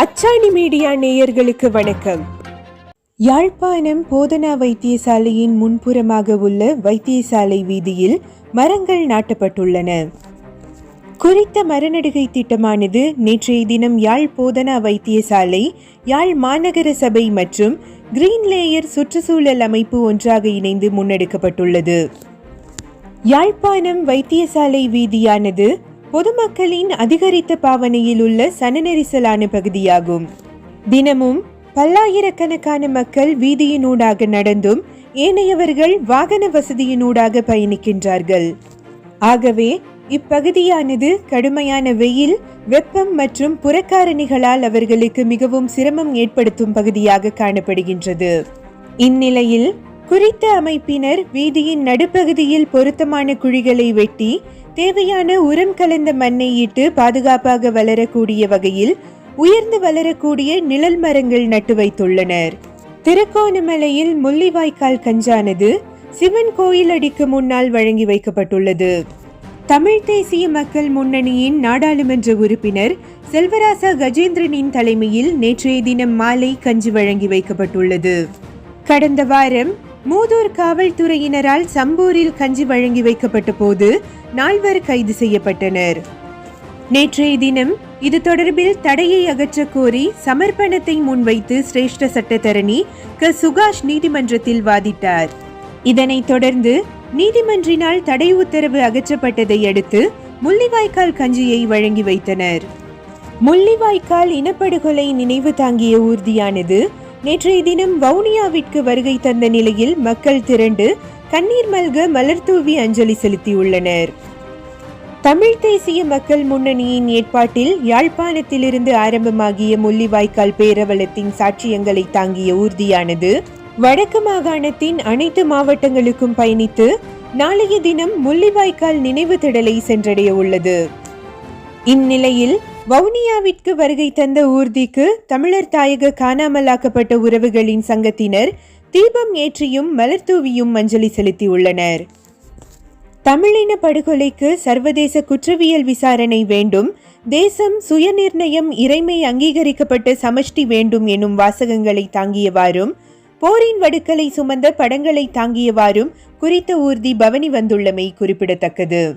அச்சாணி மீடியா நேயர்களுக்கு வணக்கம். யாழ்ப்பாணம் போதனா வைத்தியசாலையின் முன்புறமாக உள்ள வைத்தியசாலை வீதியில் மரங்கள் நாட்டப்பட்டுள்ளன. குறித்த மரநடுகை திட்டமானது நேற்றைய தினம் யாழ் போதனா வைத்தியசாலை யாழ் மாநகர சபை மற்றும் கிரீன் லேயர் சுற்றுச்சூழல் அமைப்பு ஒன்றாக இணைந்து முன்னெடுக்கப்பட்டுள்ளது. யாழ்ப்பாணம் வைத்தியசாலை வீதியானது பொதுமக்களின் அதிகரித்த பாவனையில் உள்ள சனநெரிசலான பகுதியாகும். தினமும் பல்லாயிரக்கணக்கான மக்கள் வீதியினூடாக நடந்தும் ஏனையவர்கள் வாகன வசதியினூடாக பயணிக்கின்றார்கள். ஆகவே இப்பகுதியானது கடுமையான வெயில் வெப்பம் மற்றும் புறக்காரணிகளால் அவர்களுக்கு மிகவும் சிரமம் ஏற்படுத்தும் பகுதியாக காணப்படுகின்றது. இந்நிலையில் குறித்த அமைப்பினர் வீதியின் நடுப்பகுதியில் பொருத்தமான குழிகளை வெட்டி தேவையான உரம் கலந்த மண்ணை இட்டு பாதுகாப்பாக வளரக்கூடிய வகையில் உயர்ந்து வளரக்கூடிய நிழல் மரங்கள் நட்டு வைத்துள்ளனர். திருக்கோணமலையில் முள்ளிவாய்க்கால் கஞ்சானது சிவன் கோயில் அடிக்கு முன்னால் வழங்கி வைக்கப்பட்டுள்ளது. தமிழ் தேசிய மக்கள் முன்னணியின் நாடாளுமன்ற உறுப்பினர் செல்வராசா கஜேந்திரனின் தலைமையில் நேற்றைய தினம் மாலை கஞ்சி வழங்கி வைக்கப்பட்டுள்ளது. கடந்த வாரம் மூதூர் காவல்துறையினரால் சம்பூரில் கஞ்சி வழங்கி வைக்கப்பட்ட போது நால்வர் கைது செய்யப்பட்டனர். நேற்றைய தினம் இது தொடர்பில் தடையை அகற்ற கோரி சமர்ப்பணத்தை முன்வைத்து சிரேஷ்ட சட்டத்தரணி க. சுகாஷ் நீதிமன்றத்தில் வாதிட்டார். இதனைத் தொடர்ந்து நீதிமன்றினால் தடை உத்தரவு அகற்றப்பட்டதை அடுத்து முள்ளிவாய்க்கால் கஞ்சியை வழங்கி வைத்தனர். முள்ளிவாய்க்கால் இனப்படுகொலை நினைவு தாங்கிய ஊர்தியானது நேற்றைய தினம் வவுனியாவிற்கு வருகை தந்த நிலையில் மக்கள் திரண்டு கண்ணீர் மல்க மலர் தூவி அஞ்சலி செலுத்தியுள்ளனர். தமிழ் தேசிய மக்கள் முன்னணியின் ஏற்பாட்டில் யாழ்ப்பாணத்திலிருந்து ஆரம்பமாகிய முள்ளிவாய்க்கால் பேரவலத்தின் சாட்சியங்களை தாங்கிய ஊர்தியானது வடக்கு மாகாணத்தின் அனைத்து மாவட்டங்களுக்கும் பயணித்து நாளைய தினம் முள்ளிவாய்க்கால் நினைவு திடலை சென்றடைய உள்ளது. இந்நிலையில் வவுனியாவிற்கு வருகை தந்த ஊர்திக்கு தமிழர் தாயக காணாமலாக்கப்பட்ட உறவுகளின் சங்கத்தினர் தீபம் ஏற்றியும் மலர் தூவியும் அஞ்சலி செலுத்தியுள்ளனர். தமிழின படுகொலைக்கு சர்வதேச குற்றவியல் விசாரணை வேண்டும் தேசம் சுயநிர்ணயம் இறைமை அங்கீகரிக்கப்பட்ட சமஷ்டி வேண்டும் எனும் வாசகங்களை தாங்கியவாறும் போரின் வடுக்களை சுமந்த படங்களை தாங்கியவாறும் குறித்த ஊர்தி பவனி வந்துள்ளமை குறிப்பிடத்தக்கது.